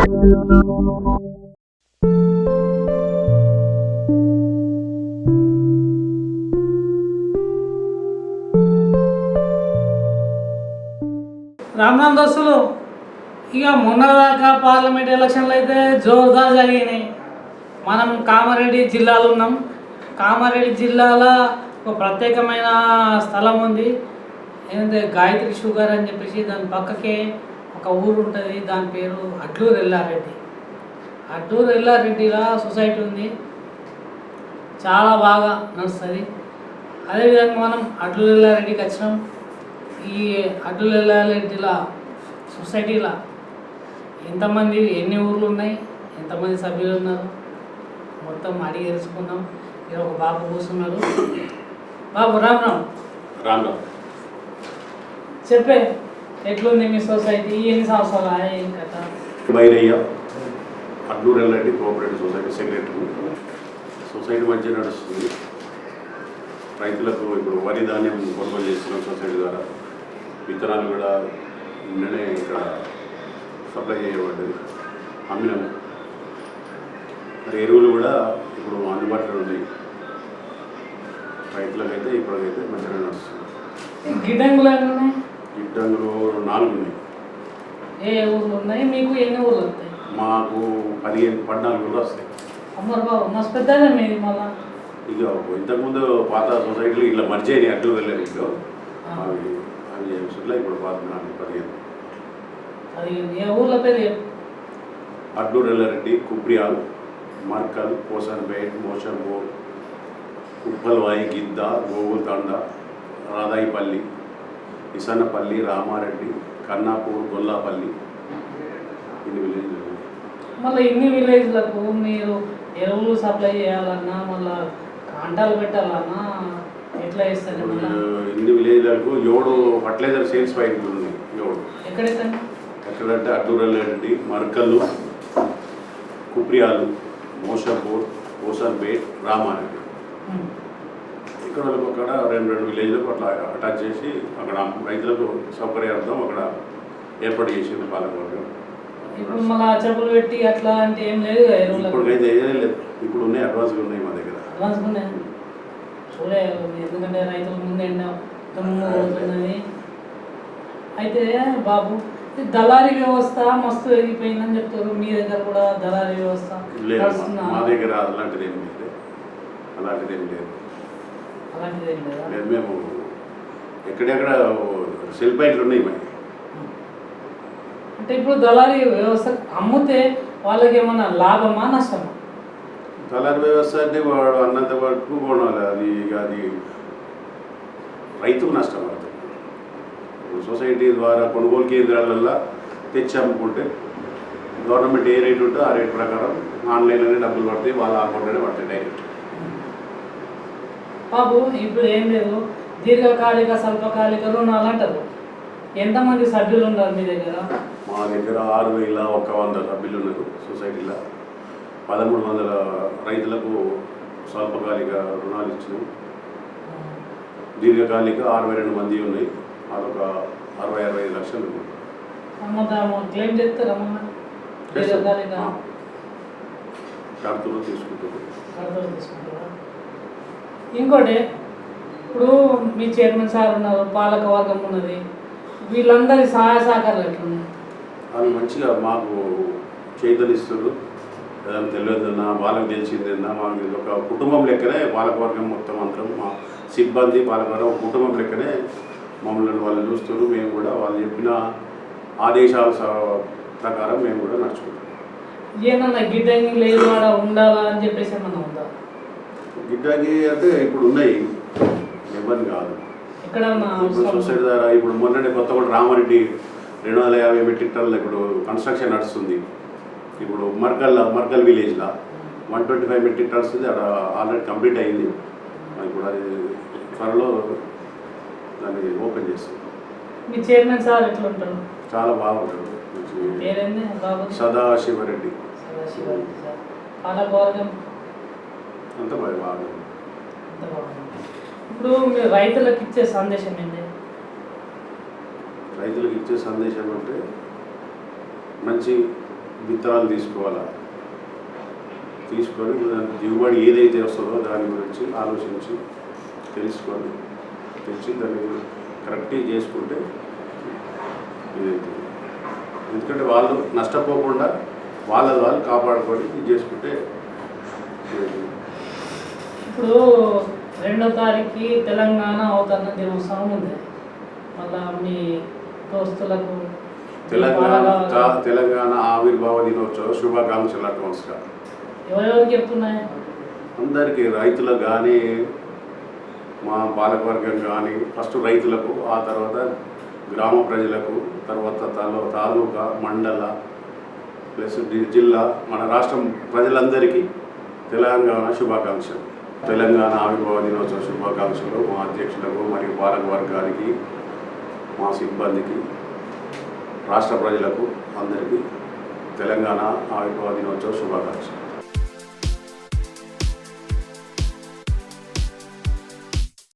రామ్నాథ్ దోస్తులు ఇక మొన్నదాకా పార్లమెంట్ ఎలక్షన్లు అయితే జోరుదార్ జరిగినాయి. మనం కామారెడ్డి జిల్లాలో ఉన్నాం. కామారెడ్డి జిల్లాలో ఒక ప్రత్యేకమైన స్థలం ఉంది. ఏంటంటే గాయత్రి షుగర్ అని చెప్పేసి దాని పక్కకే ఒక ఊరు ఉంటుంది దాని పేరు అడ్లూరు ఎల్లారెడ్డి. అడ్లూరు ఎల్లారెడ్డిలో సొసైటీ ఉంది. చాలా బాగా నడుస్తుంది. అదేవిధంగా మనం అడ్లూరు ఎల్లారెడ్డికి వచ్చినాం. ఈ అడ్డులు వెళ్ళాలంటిలా సొసైటీలా ఎంతమంది ఎన్ని ఊర్లు ఉన్నాయి ఎంతమంది సభ్యులు ఉన్నారు మొత్తం అడిగి తెలుసుకుందాం. ఇక్కడ ఒక బాబు కూర్చున్నాడు. బాబు రామ్ రామ్. రామ్ రామ్. చెప్పే. ఎట్లుంది మీ సొసైటీ? ఎన్ని సంవత్సరాలు ఏం కథ? బైరయ్య అడ్లూరు ఎల్లండి కోఆపరేటివ్ సొసైటీ సెక్రటరీ. సొసైటీ మంచిగా నడుస్తుంది. రైతులకు ఇప్పుడు వరి ధాన్యం కొనుగోలు చేస్తున్నాం సొసైటీ ద్వారా విత్తనాలు కూడా నిన్ననే ఇక్కడ సప్లై చేయబడ్డది. అమ్మినాము. మరి ఎరువులు కూడా ఇప్పుడు అందుబాటులో ఉన్నాయి. రైతులకైతే ఇప్పటికైతే మంచిగా నడుస్తుంది. గిడ్డంగులు గిడ్డంగులు నాలుగు ఉన్నాయి. ఏ ఊర్లు ఉన్నాయి? మీకు ఎన్ని ఊర్లు వస్తాయి? మాకు పదిహేను పద్నాలుగు కూడా వస్తాయి. అమ్మరు బాబు మస్తు పెద్దదే మీది మళ్ళా. ఇక ఇంతకుముందు పాత సొసైటీలు ఇట్లా మర్చి అయినాయి అడ్డు వెళ్ళారు ఇంట్లో అవి అవి సుట్లా ఇప్పుడు పాత నాలుగు పదిహేను. అది ఏ ఊర్ల పేరు. అడ్డూరు ఎల్లారెడ్డి కుబ్రియాల్ మర్కల్ పోసన్పేట్ మోషంపూర్ ఉప్పల్వాయి గిద్ద గోగుల్తండ రాదాయిపల్లి ఇసన్నపల్లి రామారెడ్డి కన్నాపూర్ గొల్లాపల్లి. ఇన్ని విలేజ్లు మళ్ళీ ఇన్ని విలేజ్లకు మీరు ఎరువులు సప్లై చేయాలన్నా మళ్ళీ కాంటాలు పెట్టాలన్నా ఎట్లా ఇస్తారు ఇన్ని విలేజ్లకు ఏడు ఫర్టిలైజర్ సేల్స్ పాయింట్లు ఉన్నాయి ఏడు. ఎక్కడెక్కడ? ఎక్కడంటే అడ్డూరెల్లండి మర్కల్లు కుప్రియాలు మోషంపూర్ మోసన్పేట్ రామారెడ్డి. ఇక్కడ వాళ్ళకి అక్కడ రెండు రెండు విలేజ్లకు అట్లా అటాచ్ చేసి అక్కడ రైతులకు సౌకర్యార్థం అక్కడ ఏర్పాటు చేసింది పాలకవర్గం ఇప్పుడు మళ్ళీ చెప్పులు పెట్టి అట్లా అంటే ఏం లేదు ఇప్పటికైతే ఏం లేదు. ఇప్పుడు ఉన్నాయి అడ్వాన్స్గా ఉన్నాయి మా దగ్గర. అడ్వాన్స్ ఉన్నాయి? చూడే ఎందుకంటే రైతుల ముందు ఎండ అవుతున్నది అయితే బాబు దళారీ వ్యవస్థ మస్తు ఎదిగిపోయిందని చెప్తారు. మీ దగ్గర కూడా దళారీ వ్యవస్థ మా దగ్గర అలాంటిది ఏం లేదు. అలాంటిది ఏం లేదు అలాంటిది ఏం లేదా లేదు మేము ఎక్కడెక్కడ సెల్ పాయింట్లు ఉన్నాయి మరి. అంటే ఇప్పుడు దళారీ వ్యవస్థ అమ్మితే వాళ్ళకి ఏమన్నా లాభమా నష్టమా? దళారీ వ్యవస్థ అంటే వాడు అన్నంత వరకు కొనాలి అది ఇక అది రైతుకు నష్టం అవుతుంది. సొసైటీ ద్వారా కొనుగోలు కేంద్రాలల్లో తెచ్చి అమ్ముకుంటే గవర్నమెంట్ ఏ రేట్ ఉంటే ఆ రేట్ ప్రకారం ఆన్లైన్లోనే డబ్బులు పడతాయి వాళ్ళ అకౌంట్లోనే పడతాయి డైరెక్ట్. బాబు ఇప్పుడు ఏం లేదు. దీర్ఘకాలిక స్వల్పకాలిక రుణాలు అంటారు ఎంతమంది సభ్యులు ఉన్నారు మీ దగ్గర? మా దగ్గర ఆరు వేల ఒక వంద సభ్యులు ఉన్నారు సొసైటీలో. పదమూడు వందల రైతులకు స్వల్పకాలిక రుణాలు ఇచ్చినాం. దీర్ఘకాలిక అరవై రెండు మంది ఉన్నాయి. అదొక అరవై అరవై ఐదు లక్షలు కడతలు తీసుకుంటారా ఇంకోటి ఇప్పుడు మీ చైర్మన్ సార్ ఉన్నారు పాలక వర్గం ఉన్నది వీళ్ళందరి సహాయ సహకారాలు ఎట్లున్నాయి? వాళ్ళు మంచిగా మాకు చైతన్యస్తున్నారు ఏదైనా తెలియదన్నా వాళ్ళకి తెలిసిందన్నా మాకు ఇది ఒక కుటుంబం లెక్కనే పాలకవర్గం మొత్తం అందరం మా సిబ్బంది పాలకవర్గం ఒక కుటుంబం లెక్కనే మమ్మల్ని వాళ్ళు చూస్తారు మేము కూడా వాళ్ళు చెప్పిన ఆదేశాల ప్రకారం మేము కూడా నడుచుకుంటాం ఏమన్నా గిడ్డంగి లేదు ఉండాలా అని చెప్పేసి ఏమన్నా ఉందా? గిడ్డాకి అంటే ఇప్పుడు ఉన్నాయి. ఇబ్బంది కాదు. ఇప్పుడు సొసైటీ ద్వారా ఇప్పుడు మొన్ననే కొత్త కూడా రామారెడ్డి రెండు వందల యాభై మెట్రిక్ టన్నులు ఇప్పుడు కన్స్ట్రక్షన్ నడుస్తుంది. ఇప్పుడు మర్కల్ మర్కల్ విలేజ్లో one twenty five metric tons ఉంది. అక్కడ ఆల్రెడీ కంప్లీట్ అయింది. ఇప్పుడు అది త్వరలో దాన్ని ఓపెన్ చేస్తుంది. మీ చైర్మన్ సార్ ఎట్లా ఉంటారు చాలా బాబు? సదాశివరెడ్డి సదాశివరెడ్డి సార్ పాలక వర్గం అంత బాగా. బాగుంది ఇప్పుడు మీరు రైతులకు ఇచ్చే సందేశం ఏంటి? రైతులకు ఇచ్చే సందేశం అంటే మంచి విత్తనాలు తీసుకోవాలా? తీసుకొని దానికి దిగుబడి ఏదైతే వస్తుందో దాని గురించి ఆలోచించి తెలుసుకొని తెచ్చి దాన్ని కరెక్ట్గా చేసుకుంటే ఇదైతుంది. ఎందుకంటే వాళ్ళు నష్టపోకుండా వాళ్ళ వాళ్ళు కాపాడుకొని ఇది చేసుకుంటే. ఇప్పుడు రెండో తారీఖు తెలంగాణ అవతరణ దినోత్సవం ఉంది. మళ్ళా మీ దోస్తులకు తెలంగాణ తెలంగాణ ఆవిర్భావ దినోత్సవ శుభాకాంక్షలు అడ్వాన్స్గా ఎవరెవరికి చెప్తున్నాయి? అందరికీ రైతులకు కానీ మా పాలకవర్గం కానీ ఫస్ట్ రైతులకు ఆ తర్వాత గ్రామ ప్రజలకు తర్వాత తాలూ తాలూకా మండల ప్లస్ జిల్లా మన రాష్ట్రం ప్రజలందరికీ తెలంగాణ శుభాకాంక్షలు. తెలంగాణ ఆవిర్భావ దినోత్సవ శుభాకాంక్షలు మా అధ్యక్షులకు మరియు పాలక వర్గానికి మా సిబ్బందికి రాష్ట్ర ప్రజలకు అందరికీ తెలంగాణ ఆవిర్భావ దినోత్సవ శుభాకాంక్షలు.